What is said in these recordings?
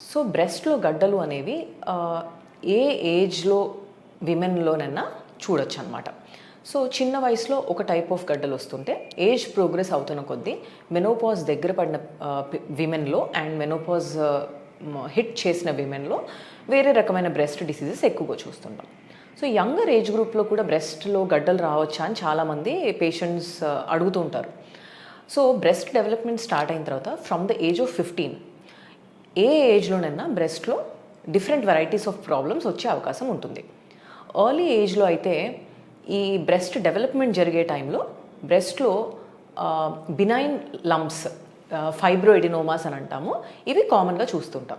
So బ్రెస్ట్లో గడ్డలు అనేవి ఏ ఏజ్లో విమెన్లోనైనా చూడొచ్చు అనమాట సో చిన్న వయసులో ఒక టైప్ ఆఫ్ గడ్డలు వస్తుంటే ఏజ్ ప్రోగ్రెస్ అవుతున్న కొద్దీ మెనోపాజ్ దగ్గర పడిన విమెన్లో అండ్ మెనోపాజ్ హిట్ చేసిన విమెన్లో వేరే రకమైన బ్రెస్ట్ డిసీజెస్ ఎక్కువగా చూస్తుంటాం. సో యంగర్ ఏజ్ గ్రూప్లో కూడా బ్రెస్ట్లో గడ్డలు రావచ్చా అని చాలామంది పేషెంట్స్ అడుగుతూ ఉంటారు. సో బ్రెస్ట్ డెవలప్మెంట్ స్టార్ట్ అయిన తర్వాత from the age of fifteen ఏ ఏజ్లోనైనా బ్రెస్ట్లో డిఫరెంట్ వెరైటీస్ ఆఫ్ ప్రాబ్లమ్స్ వచ్చే అవకాశం ఉంటుంది. ఎర్లీ ఏజ్లో అయితే ఈ బ్రెస్ట్ డెవలప్మెంట్ జరిగే టైంలో బ్రెస్ట్లో బినైన్ లంప్స్ ఫైబ్రోయిడినోమాస్ అని అంటాము. ఇవి కామన్గా చూస్తుంటాం.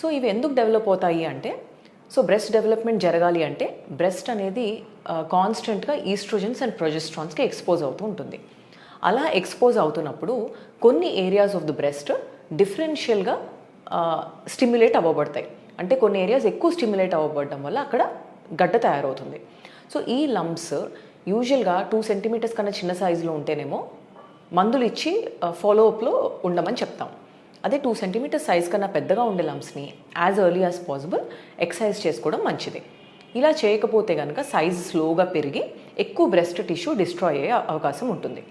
సో ఇవి ఎందుకు డెవలప్ అవుతాయి అంటే సో బ్రెస్ట్ డెవలప్మెంట్ జరగాలి అంటే బ్రెస్ట్ అనేది కాన్స్టెంట్గా ఈస్ట్రోజన్స్ అండ్ ప్రొజెస్ట్రాన్స్కి ఎక్స్పోజ్ అవుతూ ఉంటుంది. అలా ఎక్స్పోజ్ అవుతున్నప్పుడు కొన్ని ఏరియాస్ ఆఫ్ ద బ్రెస్ట్ డిఫరెన్షియల్గా స్టిమ్యులేట్ అవ్వబడతాయి. అంటే కొన్ని ఏరియాస్ ఎక్కువ స్టిమ్యులేట్ అవ్వబడడం వల్ల అక్కడ గడ్డ తయారవుతుంది. సో ఈ లంప్స్ యూజువల్గా టూ సెంటీమీటర్స్ కన్నా చిన్న సైజులో ఉంటేనేమో మందులు ఇచ్చి ఫాలో అప్లో ఉండమని చెప్తాం. అదే టూ సెంటీమీటర్ సైజ్ కన్నా పెద్దగా ఉండే లంప్స్ని as early as possible exercise చేసుకోవడం మంచిది. ఇలా చేయకపోతే కనుక సైజ్ స్లోగా పెరిగి ఎక్కువ బ్రెస్ట్ టిష్యూ డిస్ట్రాయ్ అయ్యే అవకాశం ఉంటుంది.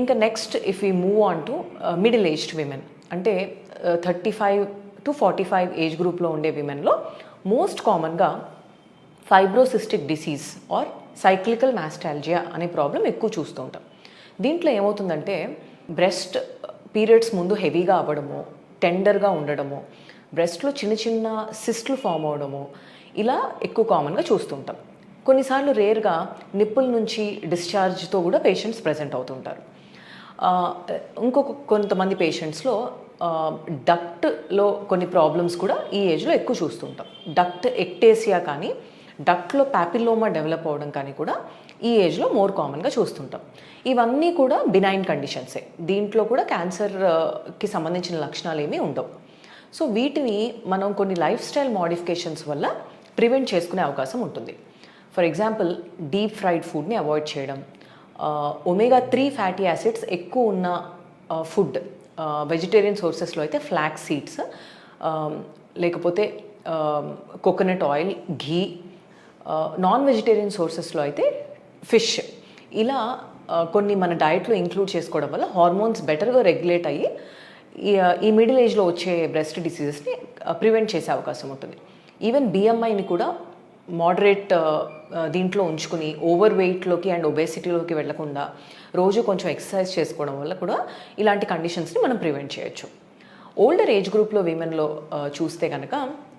ఇంకా next if we move on to middle aged women అంటే thirty five to forty five age గ్రూప్లో ఉండే విమెన్లో మోస్ట్ కామన్గా fibrocystic disease or cyclical mastalgia అనే ప్రాబ్లం ఎక్కువ చూస్తూ ఉంటాం. దీంట్లో ఏమవుతుందంటే బ్రెస్ట్ పీరియడ్స్ ముందు హెవీగా అవ్వడము టెండర్గా ఉండడము బ్రెస్ట్లో చిన్న చిన్న సిస్ట్లు ఫామ్ అవ్వడము ఇలా ఎక్కువ కామన్గా చూస్తుంటాం కొన్నిసార్లు రేర్గా నిప్పుల నుంచి డిశ్చార్జ్తో కూడా పేషెంట్స్ ప్రజెంట్ అవుతుంటారు. ఇంకొక కొంతమంది పేషెంట్స్లో డక్ట్లో కొన్ని ప్రాబ్లమ్స్ కూడా ఈ ఏజ్లో ఎక్కువ చూస్తుంటాం డక్ట్ ఎక్టేసియా కానీ డక్ట్లో ప్యాపిల్లోమా డెవలప్ అవ్వడం కానీ కూడా ఈ ఏజ్లో మోర్ కామన్గా చూస్తుంటాం ఇవన్నీ కూడా బినైన్ కండిషన్సే దీంట్లో కూడా క్యాన్సర్కి సంబంధించిన లక్షణాలు ఏమీ ఉండవు. సో వీటిని మనం కొన్ని లైఫ్ స్టైల్ మోడిఫికేషన్స్ వల్ల ప్రివెంట్ చేసుకునే అవకాశం ఉంటుంది. ఫర్ ఎగ్జాంపుల్ డీప్ ఫ్రైడ్ ఫుడ్ని అవాయిడ్ చేయడం ఒమేగా త్రీ ఫ్యాటీ యాసిడ్స్ ఎక్కువ ఉన్న ఫుడ్ వెజిటేరియన్ సోర్సెస్లో అయితే ఫ్లాక్ సీడ్స్ లేకపోతే coconut oil ghee non vegetarian సోర్సెస్లో అయితే ఫిష్ ఇలా కొన్ని మన డయట్లో ఇంక్లూడ్ చేసుకోవడం వల్ల హార్మోన్స్ బెటర్గా రెగ్యులేట్ అయ్యి ఈ ఈ మిడిల్ ఏజ్లో వచ్చే బ్రెస్ట్ డిసీజెస్ని ప్రివెంట్ చేసే అవకాశం ఉంటుంది. ఈవెన్ బిఎంఐని కూడా మోడరేట్ uh, uh, దీంట్లో ఉంచుకుని ఓవర్ వెయిట్లోకి అండ్ ఒబేసిటీలోకి వెళ్ళకుండా రోజు కొంచెం ఎక్సర్సైజ్ చేసుకోవడం వల్ల కూడా ఇలాంటి కండిషన్స్ని మనం ప్రివెంట్ చేయొచ్చు. ఓల్డర్ ఏజ్ గ్రూప్లో విమెన్లో చూస్తే కనుక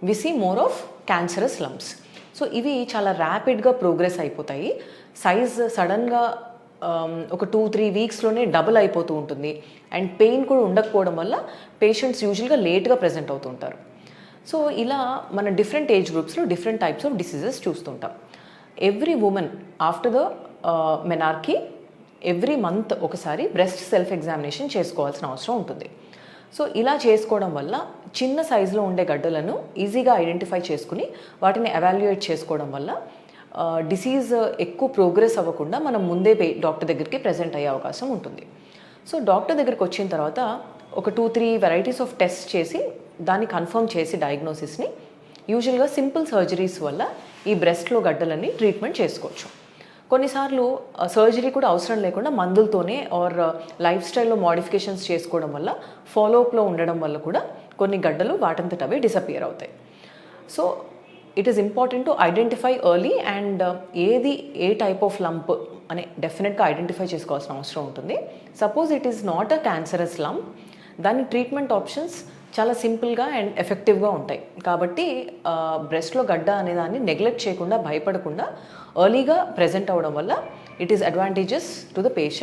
we see more of cancerous lumps so ఇవి చాలా ర్యాపిడ్గా ప్రోగ్రెస్ అయిపోతాయి. సైజ్ సడన్గా um, ఒక టూ త్రీ వీక్స్లోనే డబుల్ అయిపోతూ ఉంటుంది. అండ్ పెయిన్ కూడా ఉండకపోవడం వల్ల పేషెంట్స్ యూజువల్గా లేట్గా ప్రజెంట్ అవుతూ ఉంటారు. సో ఇలా మన డిఫరెంట్ ఏజ్ గ్రూప్స్లో డిఫరెంట్ టైప్స్ ఆఫ్ డిసీజెస్ చూస్తుంటాం. Every woman after the menarche every month ఒకసారి బ్రెస్ట్ సెల్ఫ్ ఎగ్జామినేషన్ చేసుకోవాల్సిన అవసరం ఉంటుంది. సో ఇలా చేసుకోవడం వల్ల చిన్న సైజులో ఉండే గడ్డలను ఈజీగా ఐడెంటిఫై చేసుకుని వాటిని ఎవాల్యుయేట్ చేసుకోవడం వల్ల uh, డిసీజ్ ఎక్కువ ప్రోగ్రెస్ అవ్వకుండా మనం ముందే డాక్టర్ దగ్గరికి ప్రజెంట్ అయ్యే అవకాశం ఉంటుంది. సో డాక్టర్ దగ్గరికి వచ్చిన తర్వాత ఒక two three varieties of test చేసి దాన్ని కన్ఫర్మ్ చేసి డయాగ్నోసిస్ని యూజువల్గా సింపుల్ సర్జరీస్ వల్ల ఈ బ్రెస్ట్లో గడ్డలన్నీ ట్రీట్మెంట్ చేసుకోవచ్చు. కొన్నిసార్లు సర్జరీ కూడా అవసరం లేకుండా మందులతోనే ఆర్ లైఫ్ స్టైల్లో మోడిఫికేషన్స్ చేసుకోవడం వల్ల ఫాలోఅప్లో ఉండడం వల్ల కూడా కొన్ని గడ్డలు వాటంతట అవే డిసపియర్ అవుతాయి. So it is important to identify early and ఏది ఏ టైప్ ఆఫ్ లంప్ అనే డెఫినెట్గా ఐడెంటిఫై చేసుకోవాల్సిన అవసరం ఉంటుంది. Suppose it is not a cancerous lump దాని ట్రీట్మెంట్ ఆప్షన్స్ చాలా సింపుల్గా అండ్ ఎఫెక్టివ్గా ఉంటాయి. కాబట్టి బ్రెస్ట్లో గడ్డ అనే దాన్ని నెగ్లెక్ట్ చేయకుండా భయపడకుండా ఎర్లీగా ప్రజెంట్ అవ్వడం వల్ల it is advantages to the patient.